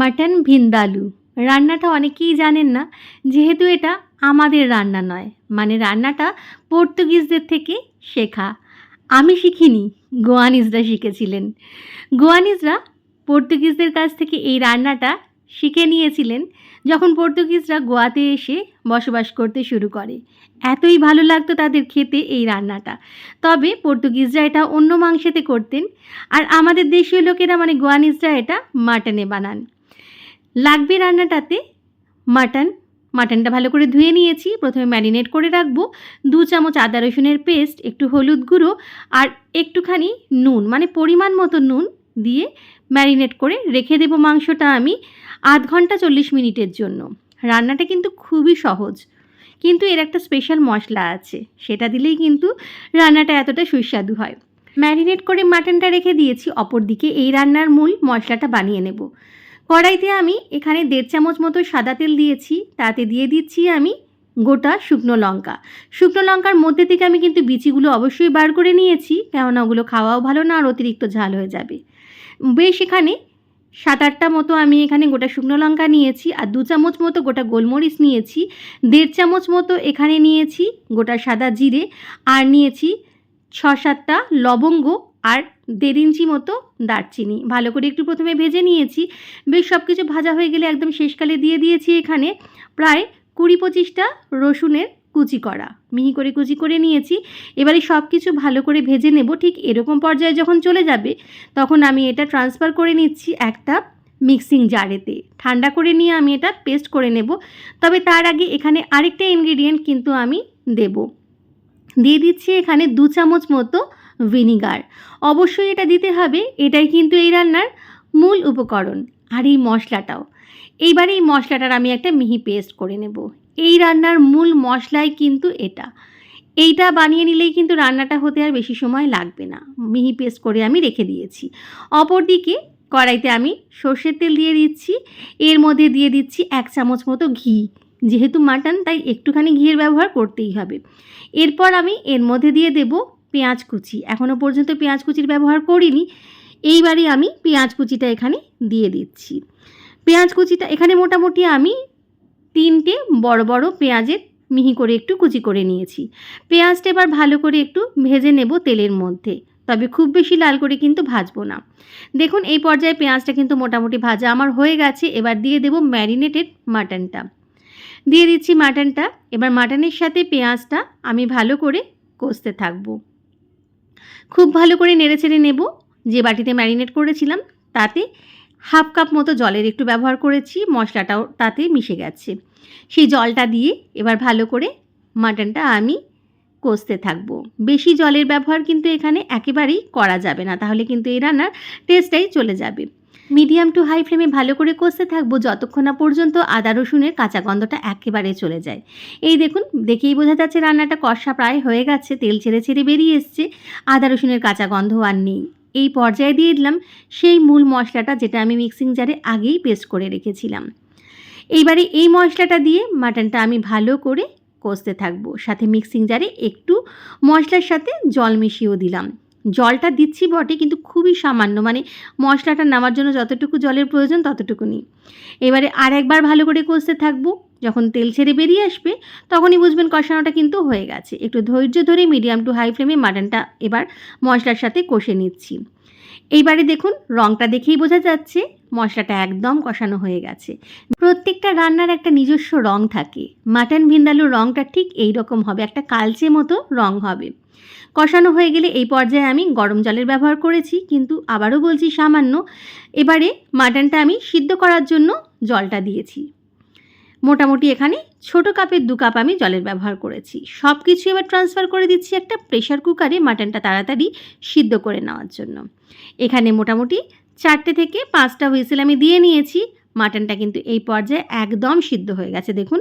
Mutton vindaloo. রান্নাটা অনেকেই জানেন না, যেহেতু এটা আমাদের রান্না নয় মানে রান্নাটা পর্তুগিজদের থেকে শেখা। আমি শিখিনি, গোয়ানিজরা শিখেছিলেন। গোয়ানিজরা পর্তুগিজদের কাছ থেকে এই রান্নাটা শিখে নিয়েছিলেন যখন পর্তুগিজরা গোয়াতে এসে বসবাস করতে শুরু করে। এতই ভালো লাগতো তাদের খেতে এই রান্নাটা। তবে পর্তুগিজরা এটা অন্য মাংসেতে করতেন, আর আমাদের দেশীয় লোকেরা মানে গোয়ানিজরা এটা মাটনে বানান। লাগবে রান্নাটাতে? মাটন? মাটনটা ভালো করে ধুয়ে নিয়েছি। প্রথমে ম্যারিনেট করে রাখব। দু চামচ আদা রসুনের পেস্ট, একটু হলুদ গুঁড়ো আর একটুখানি নুন মানে পরিমাণ মতো নুন দিয়ে ম্যারিনেট করে রেখে দেবো মাংসটা আমি আধ ঘণ্টা চল্লিশ মিনিটের জন্য। রান্নাটা কিন্তু খুবই সহজ। কিন্তু এর একটা স্পেশাল মশলা আছে। সেটা দিলেই কিন্তু রান্নাটা এতটা সুস্বাদু হয়। ম্যারিনেট করে মাটনটা রেখে দিয়েছি। অপরদিকে এই রান্নার মূল মশলাটা বানিয়ে নেব। কড়াইতে আমি এখানে দেড় চামচ মতো সাদা তেল দিয়েছি, তাতে দিয়ে দিচ্ছি আমি গোটা শুকনো লঙ্কা। শুকনো লঙ্কার মধ্যে থেকে আমি কিন্তু বিচিগুলো অবশ্যই বার করে নিয়েছি, কেননা ওগুলো খাওয়াও ভালো না আর অতিরিক্ত ঝাল হয়ে যাবে। বেশ এখানে সাত আটটা মতো আমি এখানে গোটা শুকনো লঙ্কা নিয়েছি আর দু চামচ মতো গোটা গোলমরিচ নিয়েছি, দেড় চামচ মতো এখানে নিয়েছি গোটা সাদা জিরে, আর নিয়েছি ছ সাতটা লবঙ্গ আর দেড় ইঞ্চি মতো দারচিনি। ভালো করে একটু প্রথমে ভেজে নিয়েছি। বেশ সব কিছু ভাজা হয়ে গেলে একদম শেষকালে দিয়ে দিয়েছি এখানে প্রায় কুড়ি পঁচিশটা রসুনের কুচি করা। মিহি করে কুচি করে নিয়েছি। এবারে সব কিছু ভালো করে ভেজে নেব। ঠিক এরকম পর্যায়ে যখন চলে যাবে, তখন আমি এটা ট্রান্সফার করে নিচ্ছি একটা মিক্সিং জারেতে ঠান্ডা করে নিয়ে আমি এটা পেস্ট করে নেব। তবে তার আগে এখানে আরেকটা ইনগ্রিডিয়েন্ট কিন্তু আমি দেব। দিয়ে দিচ্ছি এখানে দু চামচ মতো ভিনিগার। অবশ্যই এটা দিতে হবে, এটাই কিন্তু এই রান্নার মূল উপকরণ। আর এই মশলাটাও। এইবার এই মশলাটার আমি একটা মিহি পেস্ট করে নেব। এই রান্নার মূল মশলাই কিন্তু এটা। এইটা বানিয়ে নিলেই কিন্তু রান্নাটা হতে আর বেশি সময় লাগবে না। মিহি পেস্ট করে আমি রেখে দিয়েছি। অপরদিকে কড়াইতে আমি সর্ষের তেল দিয়ে দিচ্ছি। এর মধ্যে দিয়ে দিচ্ছি এক চামচ মতো ঘি। যেহেতু মাটন, তাই একটুখানি ঘিয়ের ব্যবহার করতেই হবে। এরপর আমি এর মধ্যে দিয়ে দেব পেঁয়াজ কুচি। এখনও পর্যন্ত পেঁয়াজ কুচির ব্যবহার করিনি। এইবারই আমি পেঁয়াজ কুচিটা এখানে দিয়ে দিচ্ছি। পেঁয়াজ কুচিটা এখানে মোটামুটি আমি তিনটে বড় বড় পেঁয়াজের মিহি করে একটু কুচি করে নিয়েছি। পেঁয়াজটা এবার ভালো করে একটু ভেজে নেব তেলের মধ্যে। তবে খুব বেশি লাল করে কিন্তু ভাজবো না। দেখুন, এই পর্যায়ে পেঁয়াজটা কিন্তু মোটামুটি ভাজা আমার হয়ে গেছে। এবার দিয়ে দেব ম্যারিনেটেড মাটনটা। দিয়ে দিচ্ছি মাটনটা। এবার মাটনের সাথে পেঁয়াজটা আমি ভালো করে কষতে থাকব। খুব ভালো করে নেড়েচেড়ে নেব। যে বাটিতে ম্যারিনেট করেছিলাম, তাতে হাফ কাপ মতো জলের একটু ব্যবহার করেছি, মশলাটাও তাতে মিশে গেছে। সেই জলটা দিয়ে এবার ভালো করে মাটনটা আমি কষতে থাকব। বেশি জলের ব্যবহার কিন্তু এখানে একেবারেই করা যাবে না, তাহলে কিন্তু এই রান্নার টেস্টটাই চলে যাবে। মিডিয়াম টু হাই ফ্লেমে ভালো করে কষতে থাকব যতক্ষণ না পর্যন্ত আদা রসুনের কাঁচা গন্ধটা একেবারে চলে যায়। এই দেখুন, দেখেই বোঝা যাচ্ছে রান্নাটা কষা প্রায় হয়ে গেছে, তেল ছেড়ে ছেড়ে বেরিয়ে এসছে, আদা রসুনের কাঁচা গন্ধ আর নেই। এই পর্যায়ে দিয়ে দিলাম সেই মূল মশলাটা যেটা আমি মিক্সিং জারে আগেই পেস্ট করে রেখেছিলাম। এইবারে এই মশলাটা দিয়ে মাটনটা আমি ভালো করে কষতে থাকব, সাথে মিক্সিং জারে একটু মশলার সাথে জল মিশিয়েও দিলাম। জলটা দিচ্ছি বটে, কিন্তু খুবই সামান্য। মানে মশলাটা নামার জন্য যতটুকু জলের প্রয়োজন ততটুকুনি। এবারে আর একবার ভালো করে কষতে থাকব। যখন তেল ছেড়ে বেরিয়ে আসবে, তখনই বুঝবেন কষানোটা কিন্তু হয়ে গেছে। একটু ধৈর্য ধরে মিডিয়াম টু হাই ফ্লেমে মাটনটা এবার মশলার সাথে কষে নিচ্ছি। এইবারে দেখুন রঙটা দেখেই বোঝা যাচ্ছে, মশলাটা একদম কষানো হয়ে গেছে। প্রত্যেকটা রান্নার একটা নিজস্ব রং থাকে। মাটন ভিন্দালুর রঙটা ঠিক এই রকম হবে, একটা কালচে মতো রং হবে। কষানো হয়ে গেলে এই পর্যায়ে আমি গরম জলের ব্যবহার করেছি, কিন্তু আবারও বলছি সামান্য। এবারে মাটনটা আমি সিদ্ধ করার জন্য জলটা দিয়েছি। মোটামুটি এখানে ছোট কাপের দু কাপ আমি জলের ব্যবহার করেছি। সব কিছু এবার ট্রান্সফার করে দিচ্ছি একটা প্রেশার কুকারে মাটনটা তাড়াতাড়ি সিদ্ধ করে নেওয়ার জন্য। এখানে মোটামুটি চারটে থেকে পাঁচটা হুইসেল আমি দিয়ে নিয়েছি। মাটনটা কিন্তু এই পর্যায়ে একদম সিদ্ধ হয়ে গেছে, দেখুন।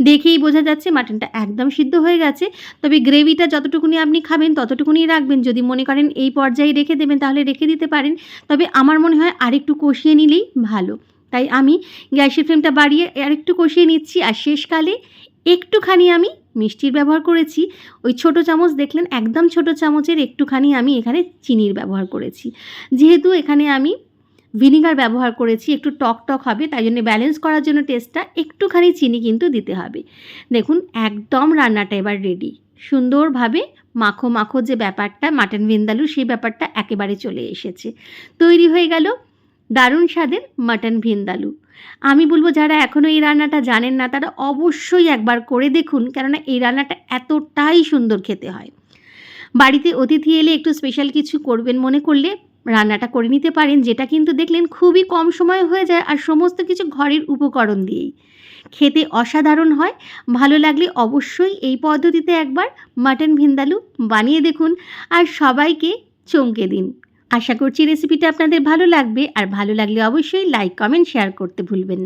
দেখেই বোঝা যাচ্ছে মাটনটা একদম সিদ্ধ হয়ে গেছে। তবে গ্রেভিটা যতটুকুনি আপনি খাবেন, ততটুকুনি রাখবেন। যদি মনে করেন এই পর্যায়ে রেখে দেবেন, তাহলে রেখে দিতে পারেন। তবে আমার মনে হয় আরেকটু কষিয়ে নিলেই ভালো। তাই আমি গ্যাসের ফ্লেমটা বাড়িয়ে আরেকটু কষিয়ে নিচ্ছি। আর শেষকালে একটুখানি আমি মিষ্টির ব্যবহার করেছি। ওই ছোট চামচ দেখলেন, একদম ছোট চামচের একটুখানি আমি এখানে চিনির ব্যবহার করেছি। যেহেতু এখানে আমি ভিনিগার ব্যবহার করেছি, একটু টক টক হবে, তাই জন্য ব্যালেন্স করার জন্য টেস্টটা একটুখানি চিনি কিন্তু দিতে হবে। দেখুন, একদম রান্নাটা এবার রেডি সুন্দরভাবে মাখো মাখো যে ব্যাপারটা মাটন ভিন্দালু সেই ব্যাপারটা একেবারে চলে এসেছে। তৈরি হয়ে গেল দারুণ স্বাদের মাটন ভিন্দালু আমি বলব, যারা এখনও এই রান্নাটা জানেন না, তারা অবশ্যই একবার করে দেখুন, কেননা এই রান্নাটা এতটাই সুন্দর খেতে হয়। বাড়িতে অতিথি এলে একটু স্পেশাল কিছু করবেন মনে করলে রান্নাটা করে নিতে পারেন, যেটা কিন্তু দেখলেন খুবই কম সময় হয়ে যায় আর সমস্ত কিছু ঘরের উপকরণ দিয়েই। খেতে অসাধারণ হয়, ভালো লাগলে অবশ্যই এই পদ্ধতিতে একবার মাটন ভিন্দালু বানিয়ে দেখুন আর সবাইকে চমকে দিন। আশা করছি রেসিপিটা আপনাদের ভালো লাগবে আর ভালো লাগলে অবশ্যই লাইক, কমেন্ট, শেয়ার করতে ভুলবেন না।